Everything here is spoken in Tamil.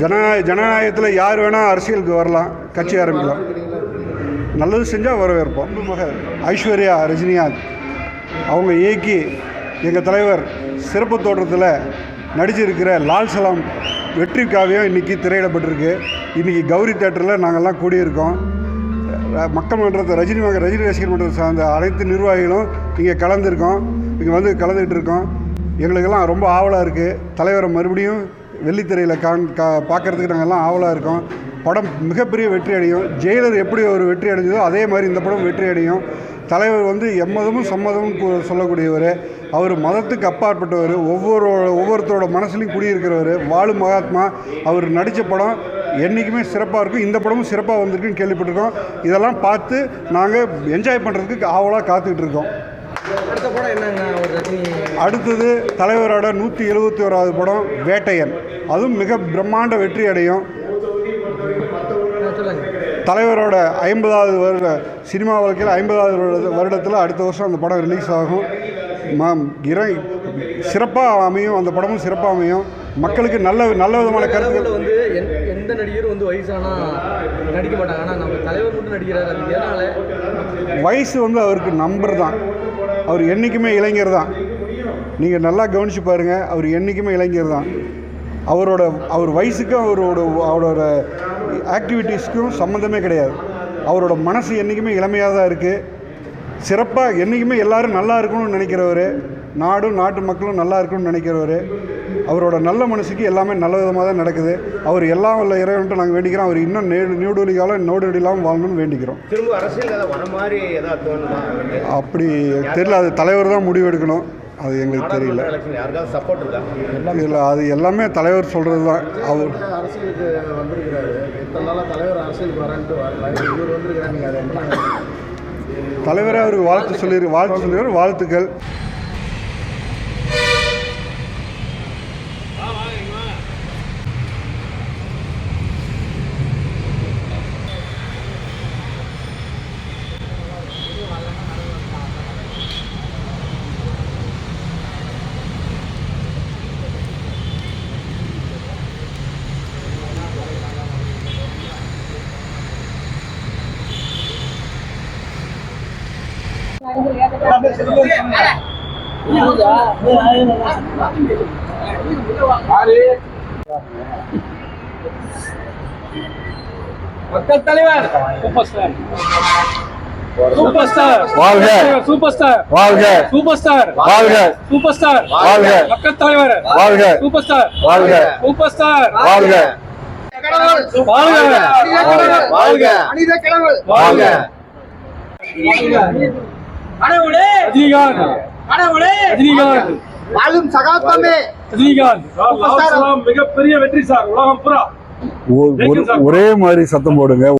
ஜன ஜனநாயகத்தில் யார் வேணால் அரசியலுக்கு வரலாம் கட்சி ஆரம்பிக்கலாம். நல்லது செஞ்சால் வரவேற்போம். ஐஸ்வர்யா ரஜினிகாந்த் அவங்க இயக்கி எங்கள் தலைவர் சிறப்பு தோற்றத்தில் நடிச்சிருக்கிற லால் சலாம் வெற்றி காவியம் இன்றைக்கி திரையிடப்பட்டிருக்கு. இன்றைக்கி கௌரி தேட்டரில் நாங்கள்லாம் கூடியிருக்கோம். மக்கள் மன்றத்தை ரஜினி மக ரஜினி ரசிகர் மன்றத்தை சார்ந்த அனைத்து நிர்வாகிகளும் இங்கே கலந்துருக்கோம். இங்கே வந்து கலந்துக்கிட்டு இருக்கோம். எங்களுக்கெல்லாம் ரொம்ப ஆவலாக இருக்குது தலைவரை மறுபடியும் வெள்ளித்திரையில் காண் கா பார்க்குறதுக்கு நாங்கள்லாம் ஆவலாக இருக்கோம். படம் மிகப்பெரிய வெற்றி அடையும். ஜெயிலர் எப்படி ஒரு வெற்றி அடைஞ்சதோ அதே மாதிரி இந்த படம் வெற்றி அடையும். தலைவர் வந்து எம்மதமும் சம்மதமும் சொல்லக்கூடியவர். அவர் மதத்துக்கு அப்பாற்பட்டவர். ஒவ்வொரு ஒவ்வொருத்தரோட மனசுலையும் குடியிருக்கிறவர். வாழும் மகாத்மா அவர் நடித்த படம் என்றைக்குமே சிறப்பாக இருக்கும். இந்த படமும் சிறப்பாக வந்திருக்குன்னு கேள்விப்பட்டிருக்கோம். இதெல்லாம் பார்த்து நாங்கள் என்ஜாய் பண்ணுறதுக்கு ஆவலாக காத்துக்கிட்டு இருக்கோம். அடுத்தது தலைவரோட நூற்றி எழுபத்தி ஓராவது படம் வேட்டையன். அதுவும் மிக பிரம்மாண்ட வெற்றி அடையும். தலைவரோட ஐம்பதாவது வருட சினிமா வாழ்க்கையில் ஐம்பதாவது வருட வருடத்தில் அடுத்த வருஷம் அந்த படம் ரிலீஸ் ஆகும். மாம் இறை சிறப்பாக அமையும். அந்த படமும் சிறப்பாக அமையும். மக்களுக்கு நல்ல நல்ல விதமான கருத்துக்கள் வந்து எந்த எந்த நடிகரும் வந்து வயசானா நடிக்க மாட்டாங்க. ஆனால் நம்ம தலைவர் மட்டும் நடிக்கிறாரு. அது எதனால? வயசு வந்து அவருக்கு நம்பர் தான். அவர் என்றைக்குமே இளைஞர் தான். நீங்கள் நல்லா கவனித்து பாருங்கள் அவர் என்றைக்குமே இளைஞர் தான். அவரோட அவர் வயசுக்கும் அவரோட அவரோட ஆக்டிவிட்டீஸ்க்கும் சம்மந்தமே கிடையாது. அவரோட மனசு என்றைக்குமே இளமையாக தான் இருக்குது சிறப்பாக என்றைக்குமே எல்லாரும் நல்லா இருக்கணும்னு நினைக்கிறவர் நாடும் நாட்டு மக்களும் நல்லா இருக்கணும்னு நினைக்கிறவர் அவரோட நல்ல மனசுக்கு எல்லாமே நல்ல விதமாக தான் நடக்குது. அவர் எல்லாம் வல்ல இறைவன்ட்டு நாங்கள் வேண்டிக்கிறோம். அவர் இன்னும் நே நீடொலி காலம் நோடு இல்லாமல் வாழணும்னு வேண்டிக்கிறோம்? அப்படி தெரியல அது தலைவர் தான் முடிவெடுக்கணும் அது எங்களுக்கு தெரியல. இதில் அது எல்லாமே தலைவர் சொல்கிறது தான். அவர் தலைவர் அவருக்கு வாழ்த்து சொல்லி வாழ்த்து சொல்லிடுற வாழ்த்துக்கள். மக்கள் தலைவர் சூப்பர் ஸ்டார் சூப்பர் ஸ்டார் வாழ்க. சூப்பர் ஸ்டார் வாழ்க. சூப்பர் ஸ்டார் வாழ்க. சூப்பர் ஸ்டார் வாழ்க. மக்கள் தலைவர் வாழ்க. சூப்பர் ஸ்டார் வாழ்க. சூப்பர் ஸ்டார் வாழ்க. வாழ்க. வாழ்க. கடவுள் வாழ்க. கடவுளே! ரஜினிகாந்த். கடவுளே! ரஜினிகாந்த். வாழும் சகாப்தமே ரஜினிகாந்த். மிகப்பெரிய வெற்றி சார் உலகம் புறா ஒரே மாதிரி சத்தம் போடுங்க.